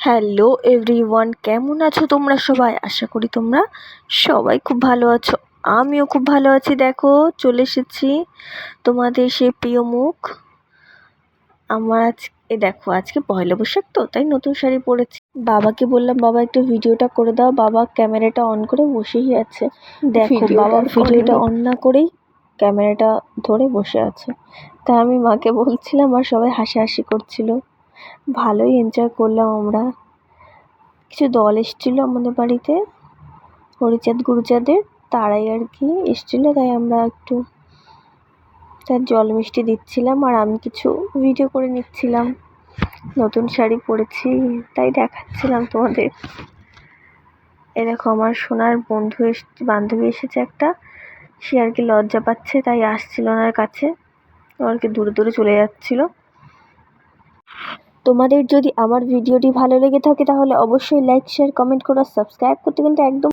Hello everyone কেমন আছো তোমরা সবাই? আশা করি তোমরা সবাই খুব ভালো আছো। আমিও খুব ভালো আছি। দেখো চলে এসেছি তোমাদের সে প্রিয় মুখ। আমার আজকে দেখো আজকে পয়লা বৈশাখ তো তাই নতুন শাড়ি পরেছি। বাবাকে বললাম বাবা একটু ভিডিওটা করে দাও। বাবা ক্যামেরাটা অন করে বসেই আছে। দেখো বাবা ভিডিওটা অন না করেই ক্যামেরাটা ধরে বসে আছে। তা আমি মাকে বলছিলাম আর সবাই হাসাহাসি করছিল। ভালোই এনজয় করলাম আমরা। কিছু দল এসেছিল আমাদের বাড়িতে, হরিচাঁদ, গুরুচাঁদের, তারাই আর কি এসেছিল, তাই আমরা একটু তার জল মিষ্টি দিচ্ছিলাম আর আমি কিছু ভিডিও করে নিচ্ছিলাম। নতুন শাড়ি পরেছি, তাই দেখাচ্ছিলাম তোমাদের। এ দেখো, আমার সোনার বন্ধু এস, বান্ধবী এসেছে একটা, সে আর কি লজ্জা পাচ্ছে, তাই আসছিল ওনার কাছে। আর কি দূরে দূরে চলে যাচ্ছিল। তোমাদের যদি আমার ভিডিওটি ভালো লেগে থাকে তাহলে অবশ্যই লাইক শেয়ার কমেন্ট করো সাবস্ক্রাইব করতে কিন্তু একদম